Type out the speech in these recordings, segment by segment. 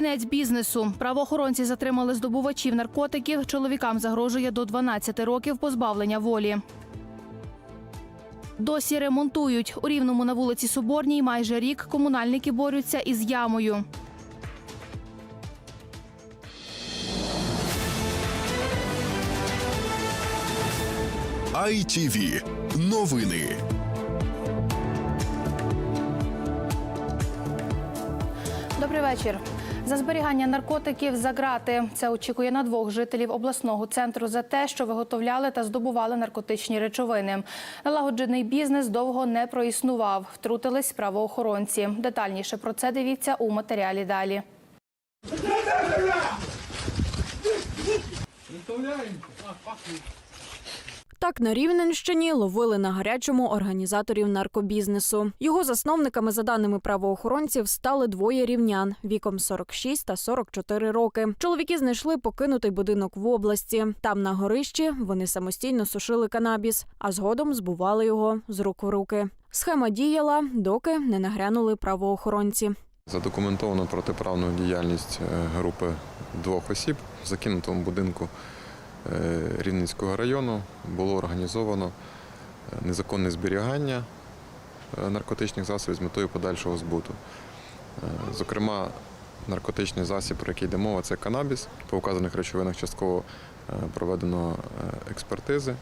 Кінець бізнесу. Правоохоронці затримали здобувачів наркотиків. Чоловікам загрожує до 12 років позбавлення волі. Досі ремонтують. У Рівному на вулиці Соборній майже рік комунальники борються із ямою. ITV. Новини. Добрий вечір. За зберігання наркотиків за грати. Це очікує на двох жителів обласного центру за те, що виготовляли та здобували наркотичні речовини. Налагоджений бізнес довго не проіснував. Втрутились правоохоронці. Детальніше про це дивіться у матеріалі далі. Так на Рівненщині ловили на гарячому організаторів наркобізнесу. Його засновниками, за даними правоохоронців, стали двоє рівнян віком 46 та 44 роки. Чоловіки знайшли покинутий будинок в області. Там на горищі вони самостійно сушили канабіс, а згодом збували його з рук в руки. Схема діяла, доки не нагрянули правоохоронці. Задокументовано протиправну діяльність е, групи двох осіб в закинутому будинку Рівненського району було організовано е, незаконне зберігання е, наркотичних засобів з метою подальшого збуту. Е, Зокрема, наркотичний засіб, про який йде мова, це канабіс. По вказаних речовинах частково е, проведено е, експертизи.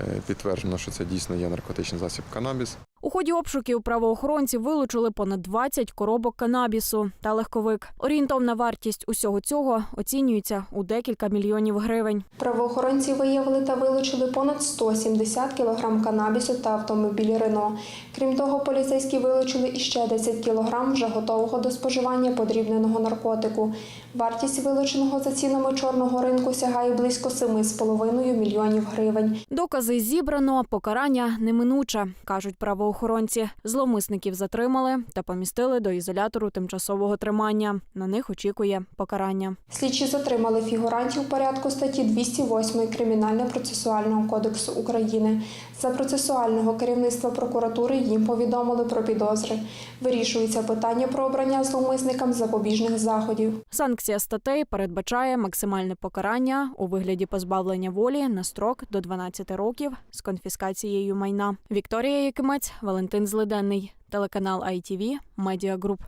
Е, Підтверджено, що це дійсно є наркотичний засіб канабіс. У ході обшуків правоохоронці вилучили понад 20 коробок канабісу та легковик. Орієнтовна вартість усього цього оцінюється у декілька мільйонів гривень. Правоохоронці виявили та вилучили понад 170 кг канабісу та автомобіль Рено. Крім того, поліцейські вилучили іще 10 кг вже готового до споживання подрібненого наркотику. Вартість вилученого за цінами чорного ринку сягає близько 7,5 мільйонів гривень. Докази зібрано, покарання неминуче, кажуть правоохоронці. Зловмисників затримали та помістили до ізолятору тимчасового тримання. На них очікує покарання. Слідчі затримали фігурантів порядку статті 208 Кримінально-процесуального кодексу України. За процесуального керівництва прокуратури їм повідомили про підозри. Вирішується питання про обрання зловмисникам запобіжних заходів. Санкція статей передбачає максимальне покарання у вигляді позбавлення волі на строк до 12 років з конфіскацією майна. Вікторія Якимець, Валентин Злиденний, телеканал ITV, Медіагруп.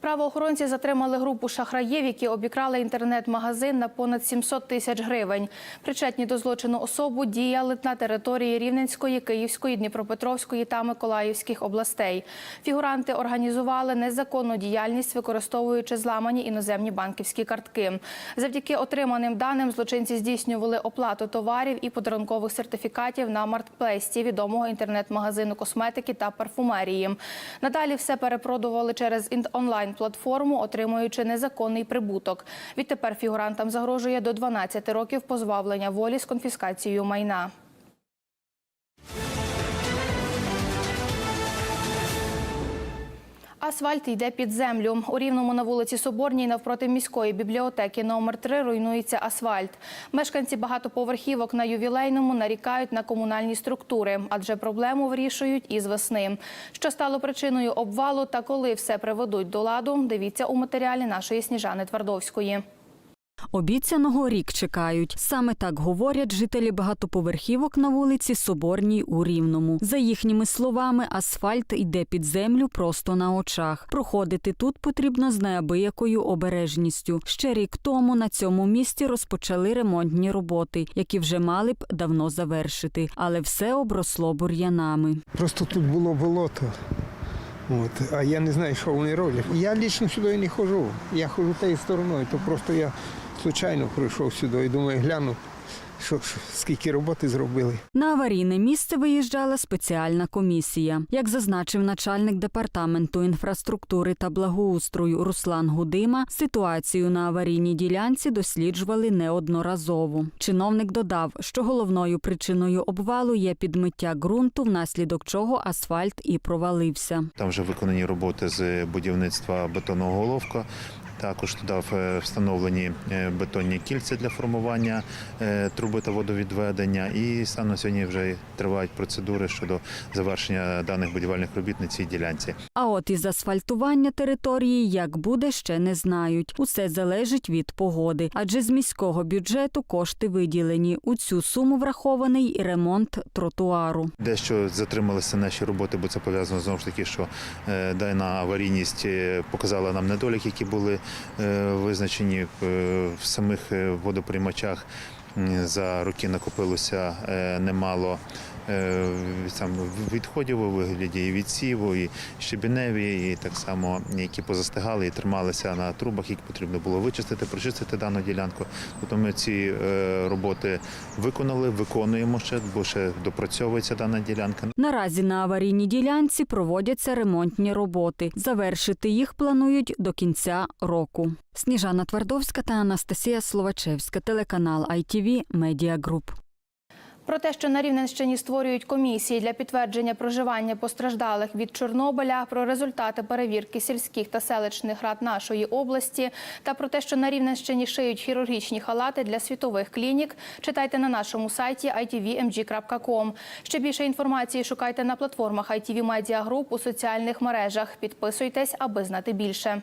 Правоохоронці затримали групу шахраїв, які обікрали інтернет-магазин на понад 700 тисяч гривень. Причетні до злочину особу діяли на території Рівненської, Київської, Дніпропетровської та Миколаївських областей. Фігуранти організували незаконну діяльність, використовуючи зламані іноземні банківські картки. Завдяки отриманим даним злочинці здійснювали оплату товарів і подарункових сертифікатів на маркетплейсі відомого інтернет-магазину косметики та парфумерії. Надалі все перепродували через ін- онлайн-платформу, отримуючи незаконний прибуток. Відтепер фігурантам загрожує до 12 років позбавлення волі з конфіскацією майна. Асфальт йде під землю. У Рівному на вулиці Соборній навпроти міської бібліотеки номер 3 руйнується асфальт. Мешканці багатоповерхівок на ювілейному нарікають на комунальні структури, адже проблему вирішують із весни. Що стало причиною обвалу та коли все приведуть до ладу, дивіться у матеріалі нашої Сніжани Твардовської. Обіцяного рік чекають. Саме так говорять жителі багатоповерхівок на вулиці Соборній у Рівному. За їхніми словами, асфальт йде під землю просто на очах. Проходити тут потрібно з неабиякою обережністю. Ще рік тому на цьому місці розпочали ремонтні роботи, які вже мали б давно завершити, але все обросло бур'янами. Просто тут було болото. От, а я не знаю, що вони роблять. Я лічно сюди не ходжу. Я ходжу тією стороною, то просто я случайно прийшов сюди і думаю, гляну, що, що, скільки роботи зробили. На аварійне місце виїжджала спеціальна комісія. Як зазначив начальник департаменту інфраструктури та благоустрою Руслан Гудима, ситуацію на аварійній ділянці досліджували неодноразово. Чиновник додав, що головною причиною обвалу є підмиття ґрунту, внаслідок чого асфальт і провалився. Там вже виконані роботи з будівництва бетонного головка. Також туди е, встановлені е, бетонні кільця для формування е, труби та водовідведення. І саме сьогодні вже тривають процедури щодо завершення даних будівельних робіт на цій ділянці. А от із асфальтування території як буде, ще не знають. Усе залежить від погоди, адже з міського бюджету кошти виділені. У цю суму врахований і ремонт тротуару. Дещо затрималися наші роботи, бо це пов'язано знову ж таки, що дана аварійність показала нам недоліки, які були визначені е, в самих е, водоприймачах. За роки накопилося е, немало е, там відходів у вигляді і відсіву, і щебеневі, і так само які позастигали і трималися на трубах, які потрібно було вичистити, прочистити дану ділянку. Тобто ми ці е, роботи виконали, виконуємо ще, бо ще допрацьовується дана ділянка. Наразі на аварійній ділянці проводяться ремонтні роботи. Завершити їх планують до кінця року. Сніжана Твардовська та Анастасія Словачевська, телеканал ITV Media Group. Про те, що на Рівненщині створюють комісії для підтвердження проживання постраждалих від Чорнобиля, про результати перевірки сільських та селищних рад нашої області та про те, що на Рівненщині шиють хірургічні халати для світових клінік, читайте на нашому сайті itvmg.com. Ще більше інформації шукайте на платформах ITV Media Group у соціальних мережах. Підписуйтесь, аби знати більше.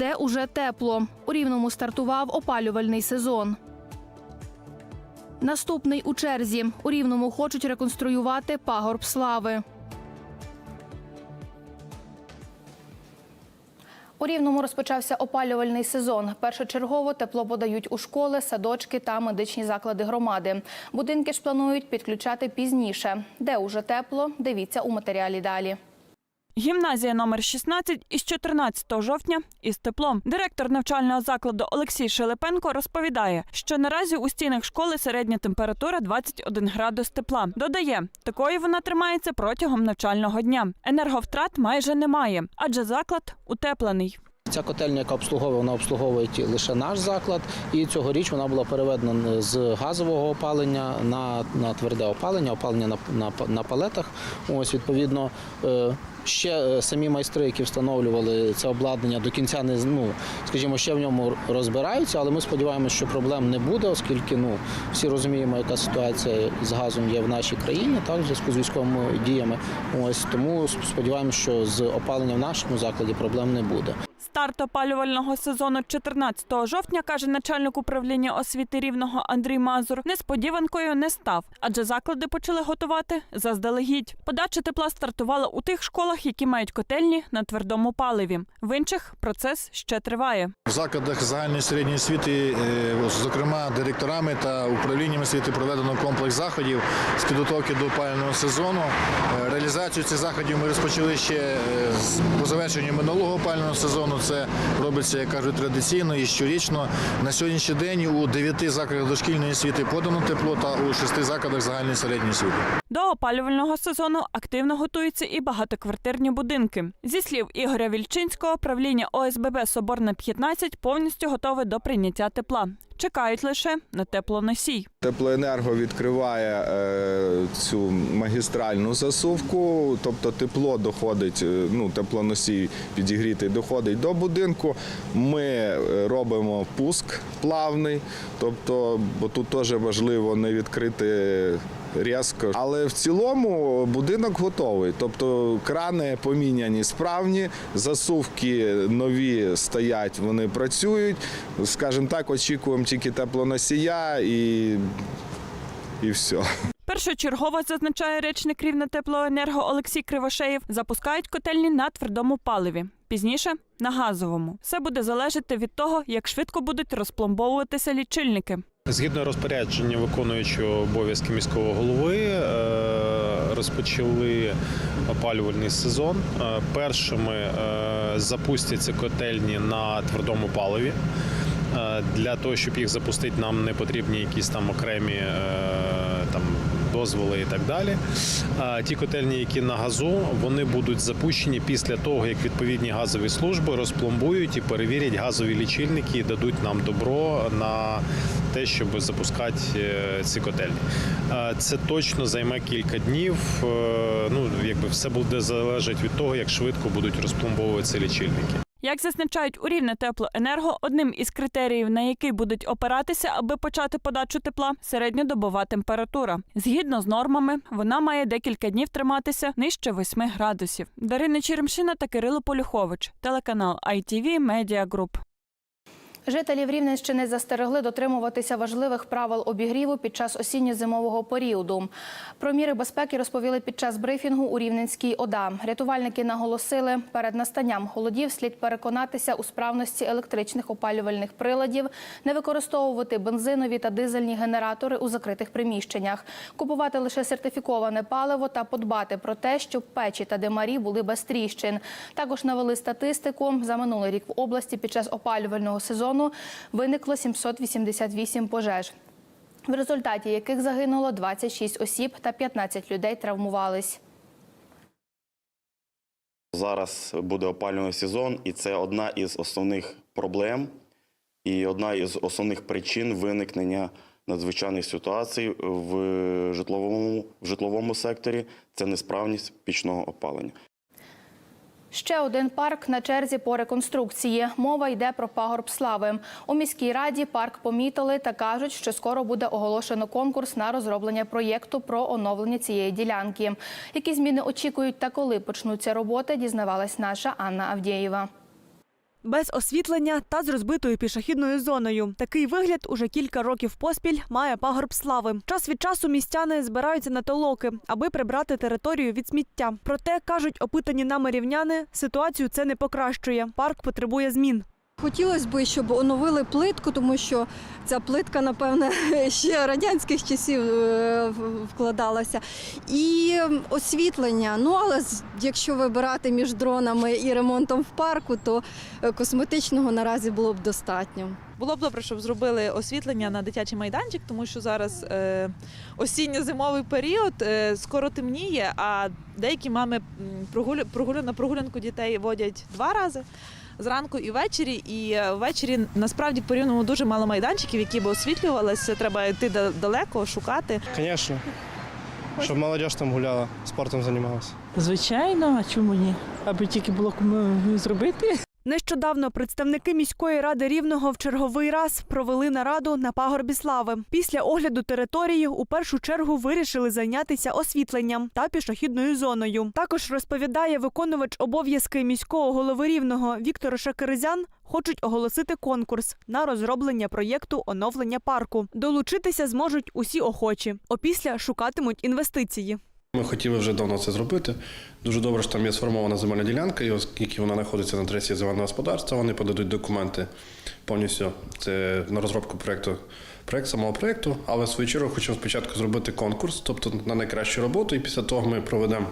Де уже тепло. У Рівному стартував опалювальний сезон. Наступний у черзі. У Рівному хочуть реконструювати пагорб слави. У Рівному розпочався опалювальний сезон. Першочергово тепло подають у школи, садочки та медичні заклади громади. Будинки ж планують підключати пізніше. Де уже тепло? Дивіться у матеріалі далі. Гімназія номер 16 із 14 жовтня із теплом. Директор навчального закладу Олексій Шелепенко розповідає, що наразі у стінах школи середня температура 21 градус тепла. Додає, такою вона тримається протягом навчального дня. Енерговтрат майже немає, адже заклад утеплений. Ця котельня, яка обслуговує, вона обслуговує лише наш заклад, і цьогоріч вона була переведена з газового опалення на, на тверде опалення, опалення на, на, на палетах. Ось відповідно. е, Ще е, самі майстри, які встановлювали це обладнання, до кінця не ну, скажімо, ще в ньому розбираються, але ми сподіваємося, що проблем не буде, оскільки ну всі розуміємо, яка ситуація з газом є в нашій країні, так в зв'язку з військовими діями. Ось тому сподіваємося, що з опаленням в нашому закладі проблем не буде. Старт опалювального сезону 14 жовтня, каже начальник управління освіти рівного Андрій Мазур, несподіванкою не став, адже заклади почали готувати заздалегідь. Подача тепла стартувала у тих школах, які мають котельні на твердому паливі. В інших процес ще триває. В закладах загальної середньої освіти, е, зокрема директорами та управлінням освіти, проведено комплекс заходів з підготовки до опалювального сезону. Е, Реалізацію цих заходів ми розпочали ще е, по завершенню минулого опалювального сезону. Це робиться, як кажуть, традиційно і щорічно. На сьогоднішній день у дев'яти закладах дошкільної освіти подано тепло та у шести закладах загальної середньої освіти. До опалювального сезону активно готуються і багатоквартирні будинки. Зі слів Ігоря Вільчинського, правління ОСББ Соборна 15 повністю готове до прийняття тепла. Чекають лише на теплоносій. Теплоенерго відкриває е, цю магістральну засувку, тобто тепло доходить, е, ну теплоносій підігрітий доходить до будинку. Ми е, робимо пуск плавний, тобто, бо тут теж важливо не відкрити різко. Але в цілому будинок готовий. Тобто крани поміняні справні, засувки нові стоять, вони працюють. Скажімо так, очікуємо тільки теплоносія і, і все. Першочергово зазначає речник рівне теплоенерго Олексій Кривошеєв, запускають котельні на твердому паливі. Пізніше на газовому. Все буде залежати від того, як швидко будуть розпломбовуватися лічильники. Згідно розпорядження виконуючого обов'язки міського голови, е, розпочали опалювальний сезон. Е, Першими е, запустяться котельні на твердому паливі. Для того, щоб їх запустити, нам не потрібні якісь там окремі там, дозволи і так далі. Ті котельні, які на газу, вони будуть запущені після того, як відповідні газові служби розпломбують і перевірять газові лічильники і дадуть нам добро на те, щоб запускати е, ці котельні. Це точно займе кілька днів. Е, Ну, якби все буде залежати від того, як швидко будуть розпломбовуватися лічильники. Як зазначають у рівне теплоенерго, одним із критеріїв, на який будуть опиратися, аби почати подачу тепла, середньодобова температура. Згідно з нормами, вона має декілька днів триматися нижче 8 градусів. Дарина Черемшина та Кирило Полюхович, телеканал ITV Media Group. Жителів Рівненщини застерегли дотримуватися важливих правил обігріву під час осінньо-зимового періоду. Про міри безпеки розповіли під час брифінгу у Рівненській ОДА. Рятувальники наголосили, перед настанням холодів слід переконатися у справності електричних опалювальних приладів, не використовувати бензинові та дизельні генератори у закритих приміщеннях, купувати лише сертифіковане паливо та подбати про те, щоб печі та димарі були без тріщин. Також навели статистику за минулий рік в області під час опалювального сезону виникло 788 пожеж. В результаті яких загинуло 26 осіб та 15 людей травмувались. Зараз буде опалювальний сезон, і це одна із основних проблем і одна із основних причин виникнення надзвичайних ситуацій в житловому, в житловому секторі це несправність пічного опалення. Ще один парк на черзі по реконструкції. Мова йде про пагорб слави. У міській раді парк помітили та кажуть, що скоро буде оголошено конкурс на розроблення проєкту про оновлення цієї ділянки. Які зміни очікують та коли почнуться роботи, дізнавалась наша Анна Авдєєва. Без освітлення та з розбитою пішохідною зоною. Такий вигляд уже кілька років поспіль має пагорб слави. Час від часу містяни збираються на толоки, аби прибрати територію від сміття. Проте кажуть опитані нами рівняни, ситуацію це не покращує. Парк потребує змін. Хотілося б, щоб оновили плитку, тому що ця плитка, напевне, ще радянських часів е, вкладалася. І освітлення. Ну, але якщо вибирати між дронами і ремонтом в парку, то е, косметичного наразі було б достатньо. Було б добре, щоб зробили освітлення на дитячий майданчик, тому що зараз е, осінньо-зимовий період, е, скоро темніє, а деякі мами прогулю, прогулю, на прогулянку дітей водять два рази. Зранку і ввечері, і е, ввечері насправді по рівному дуже мало майданчиків, які б освітлювалися. Треба йти да- далеко, шукати. Звісно, щоб молодь там гуляла, спортом займалася. Звичайно, а чому ні? Аби тільки було кому зробити. Нещодавно представники міської ради рівного в черговий раз провели нараду на пагорбі слави. Після огляду території у першу чергу вирішили зайнятися освітленням та пішохідною зоною. Також розповідає виконувач обов'язки міського голови рівного Віктор Шакиризян. Хочуть оголосити конкурс на розроблення проєкту оновлення парку. Долучитися зможуть усі охочі. Опісля шукатимуть інвестиції. Ми хотіли вже давно це зробити. Дуже добре, що там є сформована земельна ділянка, і оскільки вона знаходиться на адресі земельного господарства, вони подадуть документи повністю це на розробку проєкту, проєкт самого проєкту. Але в свою чергу хочемо спочатку зробити конкурс, тобто на найкращу роботу, і після того ми проведемо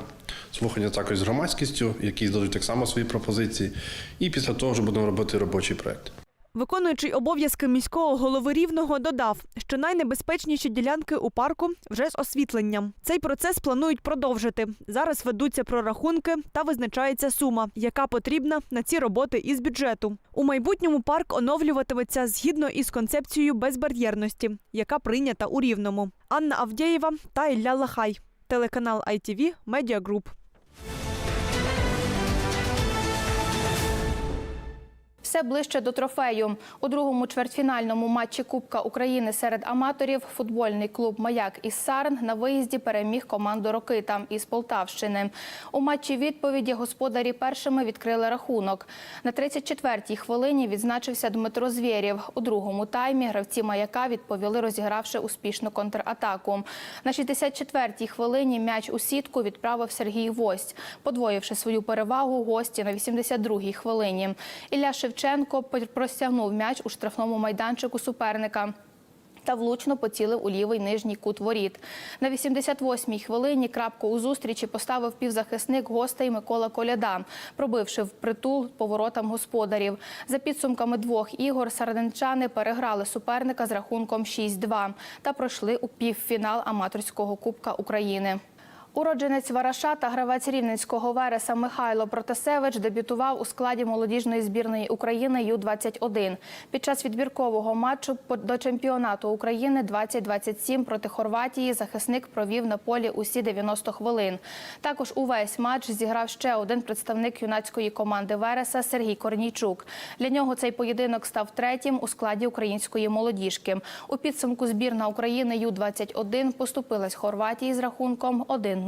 слухання також з громадськістю, які здадуть так само свої пропозиції. І після того вже будемо робити робочий проєкт. Виконуючий обов'язки міського голови рівного додав, що найнебезпечніші ділянки у парку вже з освітленням. Цей процес планують продовжити. Зараз ведуться прорахунки та визначається сума, яка потрібна на ці роботи із бюджету. У майбутньому парк оновлюватиметься згідно із концепцією безбар'єрності, яка прийнята у рівному. Анна Авдєєва та Ілля Лахай. Телеканал ITV Media Group. Все ближче до трофею. У другому чвертьфінальному матчі Кубка України серед аматорів футбольний клуб Маяк із Сарн на виїзді переміг команду Рокита із Полтавщини. У матчі відповіді господарі першими відкрили рахунок. На 34-й хвилині відзначився Дмитро Звєрєв. У другому таймі гравці Маяка відповіли, розігравши успішну контратаку. На 64-й хвилині м'яч у сітку відправив Сергій Вость, подвоївши свою перевагу гості на 82-й хвилині. Ілля Шевченко простягнув м'яч у штрафному майданчику суперника. та влучно поцілив у лівий нижній кут воріт. На 88-й хвилині крапку у зустрічі поставив півзахисник гостей Микола Коляда, пробивши впритул поворотам господарів. За підсумками двох ігор сардинчани переграли суперника з рахунком 6-2 та пройшли у півфінал аматорського кубка України. Уродженець Вараша та гравець рівненського вереса Михайло Протасевич дебютував у складі молодіжної збірної України Ю-21. Під час відбіркового матчу до чемпіонату України 2027 проти Хорватії захисник провів на полі усі 90 хвилин. Також увесь матч зіграв ще один представник юнацької команди Вереса Сергій Корнійчук. Для нього цей поєдинок став третім у складі української молодіжки. У підсумку збірна України Ю-21 поступилась Хорватії з рахунком 1-0.